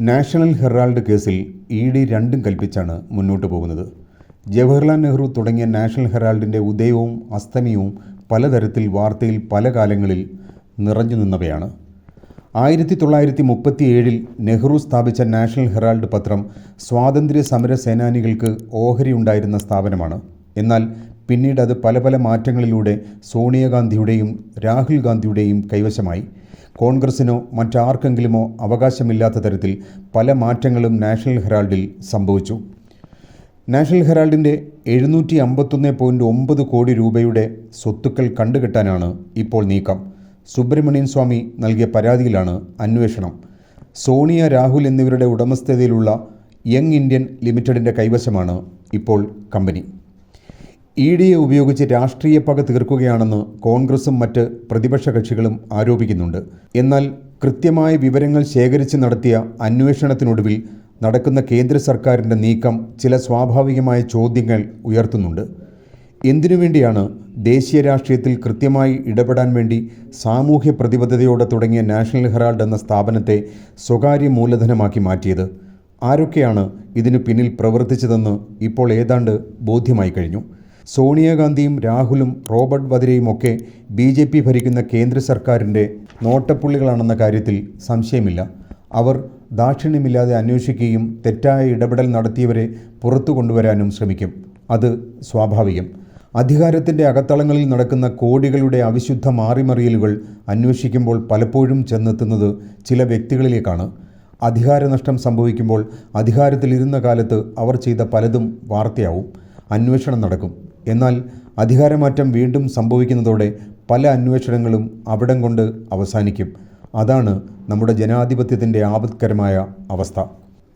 National Herald കേസിൽ E D രണ്ടും കൽപ്പിച്ചാണ് മുന്നോട്ട് പോകുന്നത്. ജവഹർലാൽ നെഹ്റു തുടങ്ങിയ നാഷണൽ ഹെറാൾഡിന്റെ ഉദയവും അസ്തമിയവും പലതരത്തിൽ വാർത്തയിൽ പല കാലങ്ങളിൽ നിറഞ്ഞു നിന്നവയാണ്. ആയിരത്തി തൊള്ളായിരത്തി മുപ്പത്തി ഏഴിൽ നെഹ്റു സ്ഥാപിച്ച നാഷണൽ ഹെറാൾഡ് പത്രം സ്വാതന്ത്ര്യ സമര സേനാനികൾക്ക് ഓഹരിയുണ്ടായിരുന്ന സ്ഥാപനമാണ്. എന്നാൽ പിന്നീട് അത് പല പല മാറ്റങ്ങളിലൂടെ സോണിയാഗാന്ധിയുടെയും രാഹുൽ ഗാന്ധിയുടെയും കൈവശമായി. കോൺഗ്രസിനോ മറ്റാർക്കെങ്കിലുമോ അവകാശമില്ലാത്ത തരത്തിൽ പല മാറ്റങ്ങളും നാഷണൽ ഹെറാൾഡിൽ സംഭവിച്ചു. നാഷണൽ ഹെറാൾഡിന്റെ എഴുന്നൂറ്റി അമ്പത്തൊന്ന് പോയിന്റ് ഒമ്പത് കോടി രൂപയുടെ സ്വത്തുക്കൾ കണ്ടുകെട്ടാനാണ് ഇപ്പോൾ നീക്കം. സുബ്രഹ്മണ്യൻ സ്വാമി നൽകിയ പരാതിയിലാണ് അന്വേഷണം. സോണിയ രാഹുൽ എന്നിവരുടെ ഉടമസ്ഥതയിലുള്ള യങ് ഇന്ത്യൻ ലിമിറ്റഡിന്റെ കൈവശമാണ് ഇപ്പോൾ കമ്പനി. ഇ ഡിയെ ഉപയോഗിച്ച് രാഷ്ട്രീയ പക തീർക്കുകയാണെന്ന് കോൺഗ്രസും മറ്റ് പ്രതിപക്ഷ കക്ഷികളും ആരോപിക്കുന്നുണ്ട്. എന്നാൽ കൃത്യമായ വിവരങ്ങൾ ശേഖരിച്ച് നടത്തിയ അന്വേഷണത്തിനൊടുവിൽ നടക്കുന്ന കേന്ദ്ര സർക്കാരിന്റെ നീക്കം ചില സ്വാഭാവികമായ ചോദ്യങ്ങൾ ഉയർത്തുന്നുണ്ട്. എന്തിനു വേണ്ടിയാണ് ദേശീയ രാഷ്ട്രീയത്തിൽ കൃത്യമായി ഇടപെടാൻ വേണ്ടി സാമൂഹ്യ പ്രതിബദ്ധതയോടെ തുടങ്ങിയ നാഷണൽ ഹെറാൾഡ് എന്ന സ്ഥാപനത്തെ സ്വകാര്യ മൂലധനമാക്കി മാറ്റിയത്? ആരൊക്കെയാണ് ഇതിനു പിന്നിൽ പ്രവർത്തിച്ചതെന്ന് ഇപ്പോൾ ഏതാണ്ട് ബോധ്യമായി കഴിഞ്ഞു. സോണിയാഗാന്ധിയും രാഹുലും റോബർട്ട് വദ്രയും ഒക്കെ ബി ജെ പി ഭരിക്കുന്ന കേന്ദ്ര സർക്കാരിന്റെ നോട്ടപ്പുള്ളികളാണെന്ന കാര്യത്തിൽ സംശയമില്ല. അവർ ദാക്ഷിണ്യമില്ലാതെ അന്വേഷിക്കുകയും തെറ്റായ ഇടപെടൽ നടത്തിയവരെ പുറത്തു കൊണ്ടുവരാനും ശ്രമിക്കും. അത് സ്വാഭാവികം. അധികാരത്തിന്റെ അകത്തളങ്ങളിൽ നടക്കുന്ന കോടികളുടെ അവിശുദ്ധ മാറിമറിയലുകൾ അന്വേഷിക്കുമ്പോൾ പലപ്പോഴും ചെന്നെത്തുന്നത് ചില വ്യക്തികളിലേക്കാണ്. അധികാരനഷ്ടം സംഭവിക്കുമ്പോൾ അധികാരത്തിലിരുന്ന കാലത്ത് അവർ ചെയ്ത പലതും വാർത്തയാവും. അന്വേഷണം നടക്കും. എന്നാൽ അധികാരമാറ്റം വീണ്ടും സംഭവിക്കുന്നതോടെ പല അന്വേഷണങ്ങളും അവിടം കൊണ്ട് അവസാനിക്കും. അതാണ് നമ്മുടെ ജനാധിപത്യത്തിന്റെ ആപത്കരമായ അവസ്ഥ.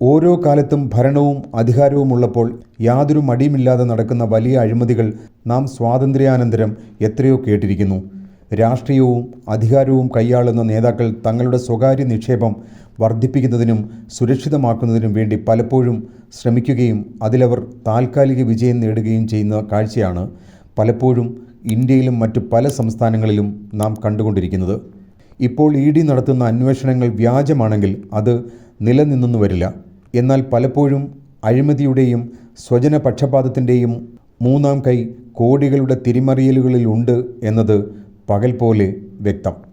ഓരോ കാലത്തും ഭരണവും അധികാരവും ഉള്ളപ്പോൾ യാതൊരു മടിയുമില്ലാതെ നടക്കുന്ന വലിയ അഴിമതികൾ നാം സ്വാതന്ത്ര്യാനന്തരം എത്രയോ കേട്ടിരിക്കുന്നു. രാഷ്ട്രീയവും അധികാരവും കൈയാളുന്ന നേതാക്കൾ തങ്ങളുടെ സ്വകാര്യ നിക്ഷേപം വർദ്ധിപ്പിക്കുന്നതിനും സുരക്ഷിതമാക്കുന്നതിനും വേണ്ടി പലപ്പോഴും ശ്രമിക്കുകയും അതിലവർ താൽക്കാലിക വിജയം നേടുകയും ചെയ്യുന്ന കാഴ്ചയാണ് പലപ്പോഴും ഇന്ത്യയിലും മറ്റു പല സംസ്ഥാനങ്ങളിലും നാം കണ്ടുകൊണ്ടിരിക്കുന്നത്. ഇപ്പോൾ ഇ ഡി നടത്തുന്ന അന്വേഷണങ്ങൾ വ്യാജമാണെങ്കിൽ അത് നിലനിന്നു വരില്ല. എന്നാൽ പലപ്പോഴും അഴിമതിയുടെയും സ്വജന പക്ഷപാതത്തിന്റെയും മൂന്നാം കൈ കോടികളുടെ തിരിമറിയലുകളിലുണ്ട് എന്നത് പകൽ പോലെ വ്യക്തം.